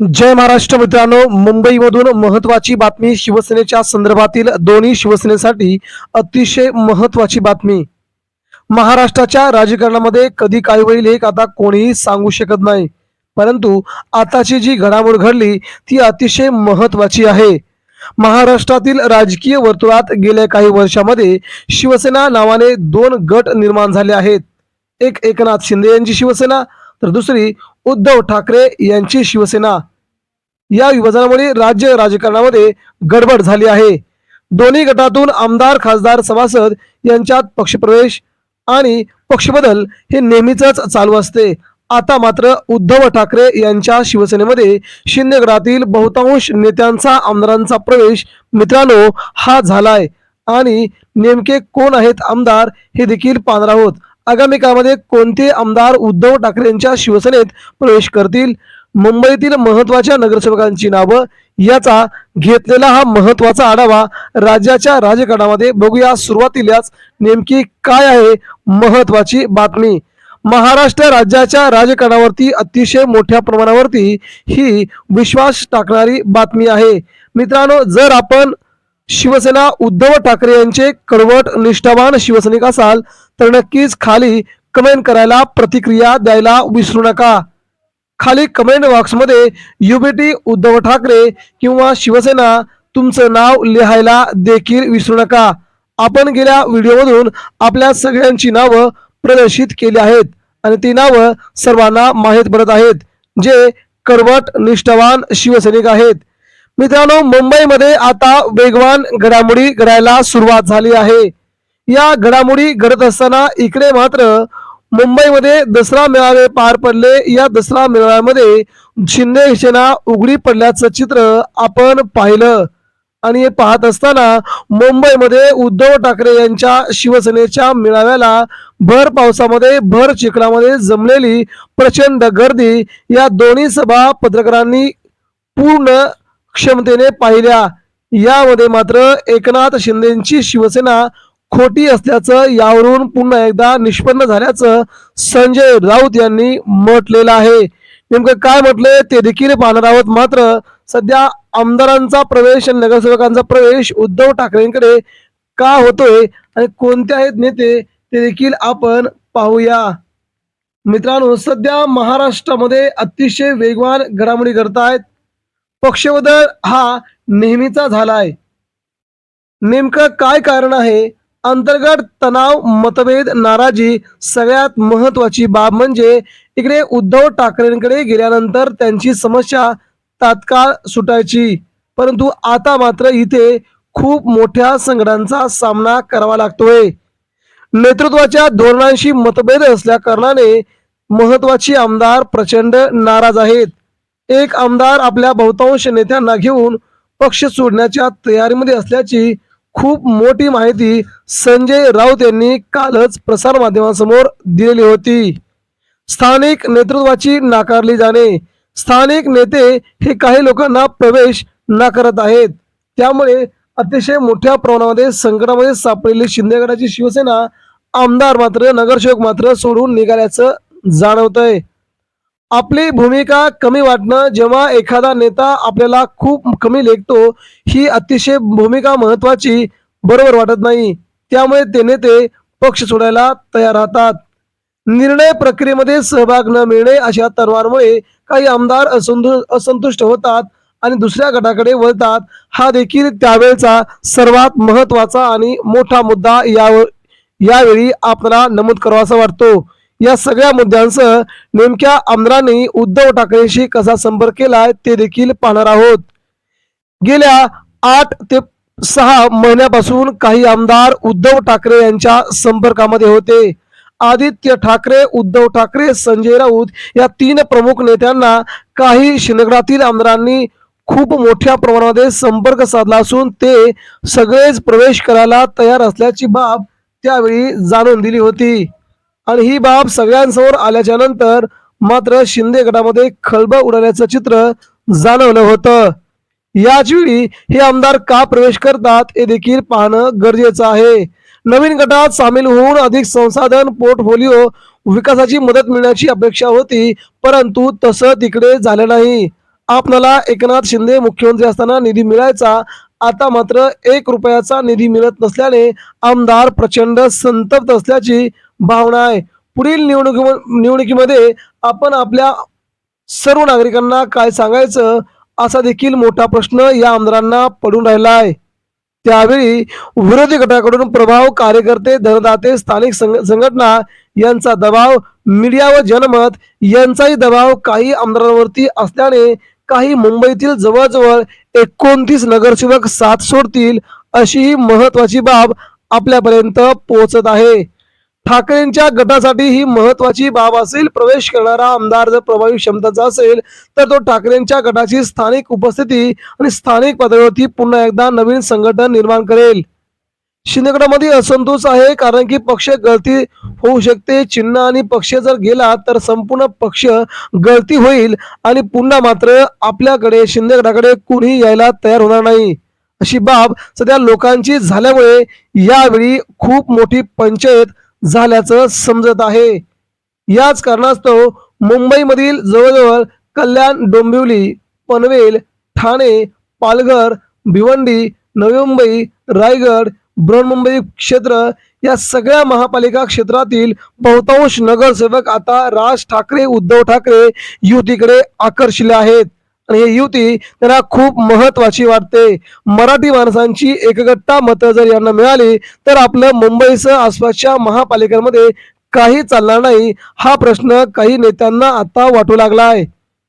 जय महाराष्ट्र मित्रांनो. मुंबईमधून महत्वाची बातमी शिवसेनेच्या संदर्भातील दोन्ही शिवसेनेसाठी अतिशय महत्वाची बातमी. महाराष्ट्राच्या राजकारणामध्ये कधी काय होईल हे आता कोणीही सांगू शकत नाही. परंतु आताची जी घडामोड घडली ती अतिशय महत्वाची आहे. महाराष्ट्रातील राजकीय वर्तुळात गेल्या काही वर्षामध्ये शिवसेना नावाने दोन गट निर्माण झाले आहेत. एक एकनाथ शिंदे यांची शिवसेना तर दुसरी उद्धव ठाकरे यांची शिवसेना. या विभाजनामुळे राज्य राजकारणामध्ये गडबड झाली आहे. दोन्ही गटातून आमदार खासदार सभासद यांच्यात पक्षप्रवेश आणि पक्षबदल हे नेहमीच चालू असते. आता मात्र उद्धव ठाकरे यांच्या शिवसेनेमध्ये शिंदे गटातील बहुतांश नेत्यांचा आमदारांचा प्रवेश मित्रांनो हा झालाय. आणि नेमके कोण आहेत आमदार हे देखील पाहणार आहोत. आगामी काळामध्ये कोणते आमदार उद्धव ठाकरे यांच्या शिवसेनेत प्रवेश करतील? मुंबईतील महत्त्वाच्या नगरसेवकांची नावं? याचा घेतलेला हा महत्त्वाचा आढावा राज्याच्या राजकारणामध्ये बघूया. सुरुवातीलाच नेमकी काय आहे महत्वाची बातमी? महाराष्ट्र राज्याच्या राजकारणावरती अतिशय मोठ्या प्रमाणावरती ही विश्वास टाकणारी बातमी आहे. मित्रांनो जर आपण शिवसेना उद्धव ठाकरे यांचे कडवट निष्ठावान शिवसैनिक असाल तर नक्कीच खाली कमेंट करायला प्रतिक्रिया द्यायला विसरू नका. खाली कमेंट बॉक्समध्ये युबीटी उद्धव ठाकरे किंवा शिवसेना तुमचं नाव लिहायला देखील विसरू नका. आपण गेल्या व्हिडिओमधून आपल्या सगळ्यांची नावं प्रदर्शित केली आहेत आणि ती नावं सर्वांना माहीत पडत आहेत जे करवट निष्ठावान शिवसैनिक आहेत. मित्रांनो मुंबईमध्ये आता वेगवान घडामोडी घडायला सुरुवात झाली आहे. या घडामोडी घडत असताना इकडे मात्र मुंबईमध्ये दसरा मेळावे पार पडले. या दसरा मेळाव्यामध्ये शिंदे सेना उघडी पडल्याचं चित्र आपण पाहिलं. आणि हे पाहत असताना मुंबईमध्ये उद्धव ठाकरे यांच्या शिवसेनेच्या मेळाव्याला भर पावसामध्ये भर चिखलामध्ये जमलेली प्रचंड गर्दी या दोन्ही सभा पत्रकारांनी पूर्ण क्षमतेने पाहिल्या. यामध्ये मात्र एकनाथ शिंदेची शिवसेना खोटी असल्याचं यावरून पुन्हा एकदा निष्पन्न झाल्याचं संजय राऊत यांनी म्हटलेलं आहे. नेमकं काय म्हटलंय ते देखील पाहणार आहोत. मात्र सध्या आमदारांचा प्रवेश आणि नगरसेवकांचा प्रवेश उद्धव ठाकरेंकडे का होतोय आणि कोणते आहेत नेते ते देखील आपण पाहूया. मित्रांनो सध्या महाराष्ट्रामध्ये अतिशय वेगवान घडामोडी घडतायत. पक्षबदल हा नेहमीचा झालाय. नेमकं काय कारण आहे? अंतर्गत तणाव मतभेद नाराजी सगळ्यात महत्वाची बाब म्हणजे इकडे उद्धव ठाकरेंकडे गेल्यानंतर त्यांची समस्या तात्काळ सुटायची. परंतु आता मात्र इथे खूप मोठ्या संकटांचा सामना करावा लागतोय. नेतृत्वाच्या धोरणांशी मतभेद असल्या कारणाने महत्वाची आमदार प्रचंड नाराज आहेत. एक आमदार आपल्या बहुतांश नेत्यांना घेऊन पक्ष सोडण्याच्या तयारीमध्ये असल्याची खूप मोठी माहिती संजय राऊत यांनी कालच प्रसार माध्यमांसमोर दिलेली होती. स्थानिक नेतृत्वाची नाकारली जाणे. स्थानिक नेते हे काही लोकांना प्रवेश नाकारत आहेत. त्यामुळे अतिशय मोठ्या प्रमाणामध्ये संकटामध्ये सापडलेली शिंदेगडाची शिवसेना आमदार मात्र नगरसेवक मात्र सोडून निघाल्याचं जाणवतंय. आपली भूमिका कमी वाटणं जेव्हा एखादा नेता आपल्याला खूप कमी लेखतो ही अतिशय भूमिका महत्वाची बरोबर वाटत नाही. त्यामुळे ते नेते पक्ष सोडायला तयार राहतात. निर्णय प्रक्रियेमध्ये सहभाग न मिळणे अशा तलवारमुळे काही आमदार असंतु असंतुष्ट होतात आणि दुसऱ्या गटाकडे वळतात. हा देखील त्यावेळचा सर्वात महत्त्वाचा आणि मोठा मुद्दा या यावेळी आपल्याला नमूद करावासा वाटतो. या सगळ्या मुद्द्यांसह नेमक्या आमदारांनी उद्धव ठाकरेंशी कसा संपर्क केलाय ते देखील पाहणार आहोत. गेल्या आठ ते सहा महिन्यापासून काही आमदार उद्धव ठाकरे यांच्या संपर्कामध्ये होते. आदित्य ठाकरे उद्धव ठाकरे संजय राऊत या तीन प्रमुख नेत्यांना काही शिंदगडातील आमदारांनी खूप मोठ्या प्रमाणामध्ये संपर्क साधला असून ते सगळेच प्रवेश करायला तयार असल्याची बाब त्यावेळी जाणून दिली होती. आणि ही बाब सगळ्यांसमोर आल्याच्यानंतर मात्र शिंदे गटामध्ये खळबळ उडाल्याचं चित्र जाणवलं होतं. याच वेळी हे आमदार का प्रवेश करतात हे देखील पाहणं गरजेचं आहे. नवीन गटात सामील होऊन अधिक संसाधन पोर्टफोलिओ विकासाची मदत मिळण्याची अपेक्षा होती परंतु तसं तिकडे झालं नाही. आपणाला एकनाथ शिंदे मुख्यमंत्री असताना निधी मिळायचा आता मात्र एक रुपयाचा निधी मिळत नसल्याने आमदार प्रचंड संतप्त असल्याची भावना आहे. पुढील निवडणुकी निवडणुकीमध्ये आपण आपल्या सर्व नागरिकांना काय सांगायचं असा देखील मोठा प्रश्न या आमदारांना पडून राहिला आहे. त्यावेळी विरोधी गटाकडून प्रभाव कार्यकर्ते धनदाते स्थानिक संघ- संघटना यांचा दबाव मीडिया व जनमत यांचाही दबाव काही आमदारांवरती असल्याने काही मुंबईतील जवळजवळ एकोणतीस नगरसेवक साथ सोडतील अशी ही महत्वाची बाब आपल्यापर्यंत पोहोचत आहे. ठाकरेंच्या गटासाठी ही महत्वाची बाब असेल प्रवेश करणारा आमदार जर प्रभावी क्षमताचा असेल तर तो ठाकरेंच्या गटाची स्थानिक उपस्थिती आणि स्थानिक पातळीवरती पुन्हा एकदा नवीन संघटन निर्माण करेल. शिंदेगडामध्ये असंतोष आहे कारण की पक्ष गळती होऊ शकते चिन्ह आणि पक्ष जर गेला तर संपूर्ण पक्ष गळती होईल आणि पुन्हा मात्र आपल्याकडे शिंदेगडाकडे कुणी यायला तयार होणार नाही. अशी बाब सध्या लोकांची झाल्यामुळे यावेळी खूप मोठी पंचायत झाल्याचं समजत आहे. याच कारणास्तव मुंबईमधील जवळजवळ कल्याण डोंबिवली पनवेल ठाणे पालघर भिवंडी नवी मुंबई रायगड बृहन्मुंबई क्षेत्र या सगळ्या महापालिका क्षेत्रातील बहुतांश नगरसेवक आता राज ठाकरे उद्धव ठाकरे युतीकडे आकर्षिले आहेत. आणि ही युती त्यांना खूप महत्वाची वाटते. मराठी माणसांची एकगट्टा मतं जर यांना मिळाली तर आपलं मुंबईसह आसपासच्या महापालिकांमध्ये काही चालणार नाही हा प्रश्न काही नेत्यांना आता वाटू लागला आहे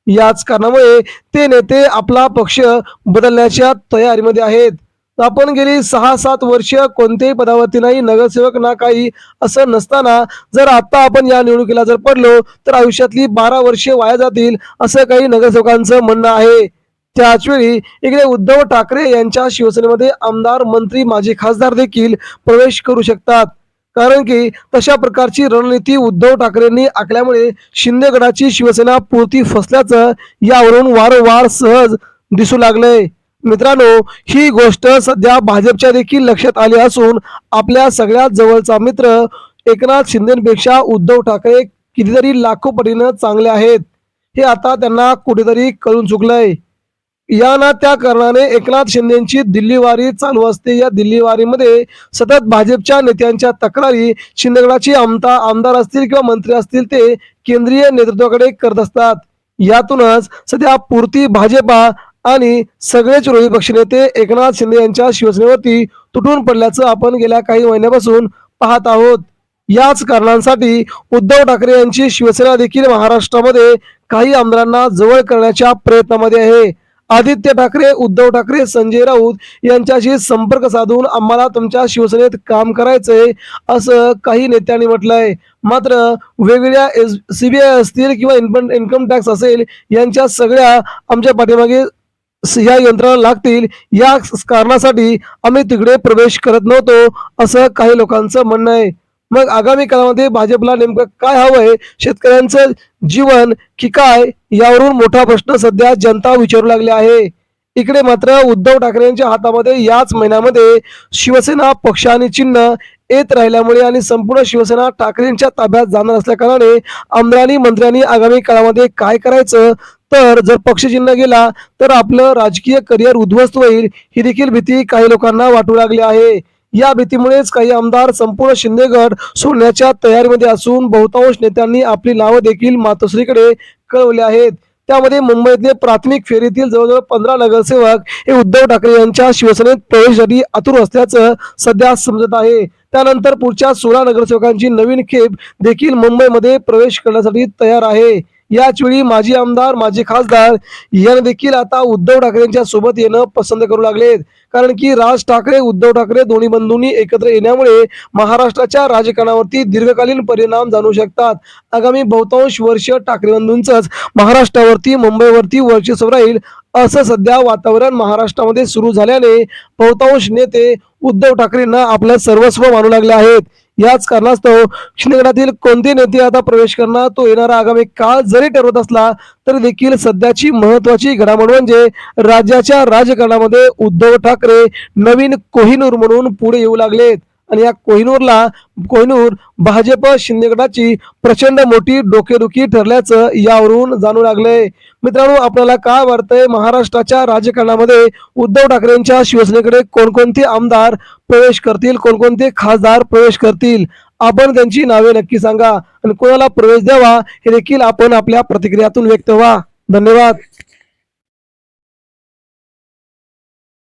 याच कारणामुळे ते नेते आपला पक्ष बदलण्याच्या तयारीमध्ये आहेत. आपण गेली सहा सात वर्ष कोणत्याही पदावरती नाही नगरसेवक ना काही असं नसताना जर आता आपण या निवडणुकीला जर पडलो तर आयुष्यातली बारा वर्षे वाया जातील असं काही नगरसेवकांचं म्हणणं आहे. त्याच वेळी इकडे उद्धव ठाकरे यांच्या शिवसेनेमध्ये आमदार मंत्री माजी खासदार देखील प्रवेश करू शकतात. कारण की तशा प्रकारची रणनीती उद्धव ठाकरेंनी आखल्यामुळे शिंदे गटाची शिवसेना पुरती फसल्याचं यावरून वारंवार सहज दिसू लागलंय. मित्रांनो ही गोष्ट सध्या भाजपच्या देखील लक्षात आली असून आपल्या सगळ्यात जवळचा मित्र एकनाथ शिंदेपेक्षा उद्धव ठाकरे कितीतरी लाखो पटीनं चांगले आहेत. हे आता त्यांना कुठेतरी कळून चुकलंय. या ना त्या कारणाने एकनाथ शिंदेची दिल्ली वारी चालू असते. या दिल्ली वारीमध्ये सतत भाजपच्या नेत्यांच्या तक्रारी शिंदेगडाचे आमदार आमदार असतील किंवा मंत्री असतील ते केंद्रीय नेतृत्वाकडे करत असतात. यातूनच सध्या पुरती भाजपा आणि सगळेच विरोधी पक्षनेते एकनाथ शिंदे यांच्या शिवसेनेवरती तुटून पडल्याचं आपण गेल्या काही महिन्यापासून पाहत आहोत. याच कारणांसाठी उद्धव ठाकरे यांची शिवसेना देखील महाराष्ट्रामध्ये काही आमदारांना जवळ करण्याच्या प्रयत्नामध्ये आहे. आदित्य ठाकरे उद्धव ठाकरे संजय राऊत यांच्याशी संपर्क साधून आम्हाला तुमच्या शिवसेनेत काम करायचंय असं काही नेत्यांनी म्हटलंय. मात्र वेगवेगळ्या सीबीआय असतील किंवा इन्कम इन्कम टॅक्स असेल यांच्या सगळ्या आमच्या पाठीमागे या यंत्रणा लागतील. या कारणासाठी आम्ही तिकडे प्रवेश करत नव्हतो असं काही लोकांचं म्हणणं आहे. मग आगामी काळामध्ये भाजपला नेमकं काय हवंय? शेतकऱ्यांचं जीवन की काय? यावरून मोठा प्रश्न सध्या जनता विचारू लागली आहे. इकडे मात्र उद्धव ठाकरेंच्या हातामध्ये याच महिन्यामध्ये शिवसेना पक्ष आणि चिन्ह येत राहिल्यामुळे आणि संपूर्ण शिवसेना ठाकरेंच्या ताब्यात जाणार असल्या कारणाने आमदारांनी मंत्र्यांनी आगामी काळामध्ये काय करायचं? तर जर पक्ष चिन्ह गेला तर आपलं राजकीय करिअर उद्ध्वस्त होईल. ही देखील भीती काही लोकांना वाटू लागली आहे. या भीतीमुळेच काही आमदार संपूर्ण शिंदेगड सोडण्याच्या तयारीमध्ये असून बहुतांश नेत्यांनी आपली नावं देखील मातोश्रीकडे कळवली आहेत. त्यामध्ये मुंबईतले प्राथमिक फेरीतील जवळजवळ पंधरा नगरसेवक हे उद्धव ठाकरे यांच्या शिवसेनेत प्रवेशासाठी आतुर असल्याचं सध्या समजत आहे. त्यानंतर पुढच्या सोळा नगरसेवकांची नवीन खेप देखील मुंबईमध्ये प्रवेश करण्यासाठी तयार आहे. याचवेळी माजी आमदार माजी खासदार यांना देखील आता उद्धव ठाकरेंच्या सोबत येणं पसंत करू लागलेत कारण की राज ठाकरे उद्धव ठाकरे दोन्ही बंधूंनी एकत्र येण्यामुळे महाराष्ट्राच्या राजकारणावरती दीर्घकालीन परिणाम जाणू शकतात. आगामी बहुतांश वर्ष ठाकरे बंधूंच महाराष्ट्रावरती मुंबईवरती वर्चस्व राहील असं सध्या वातावरण महाराष्ट्रामध्ये सुरू झाल्याने बहुतांश नेते उद्धव ठाकरेंना आपलं सर्वस्व मानू लागले आहेत. याच कारणास्तव शिंदेगडातील कोणते नेते आता प्रवेश करणार तो येणारा आगामी काळ जरी ठरवत असला तरी देखील सध्याची महत्वाची घडामोड म्हणजे राज्याच्या राजकारणामध्ये उद्धव ठाकरे नवीन कोहिनूर म्हणून पुढे येऊ लागलेत. आणि या कोहिनूरला कोहिनूर भाजप शिंदे गटाची प्रचंड मोठी डोकेदुखी ठरल्याचं यावरून जाणू लागले मित्रांनो आपल्याला काय वाटतंय? महाराष्ट्राच्या राजकारणामध्ये उद्धव ठाकरेंच्या शिवसेनेकडे कोणकोणते आमदार प्रवेश करतील? कोणकोणते खासदार प्रवेश करतील? आपण त्यांची नावे नक्की सांगा. आणि कोणाला प्रवेश द्यावा हे देखील आपण आपल्या प्रतिक्रियातून व्यक्त व्हा. धन्यवाद.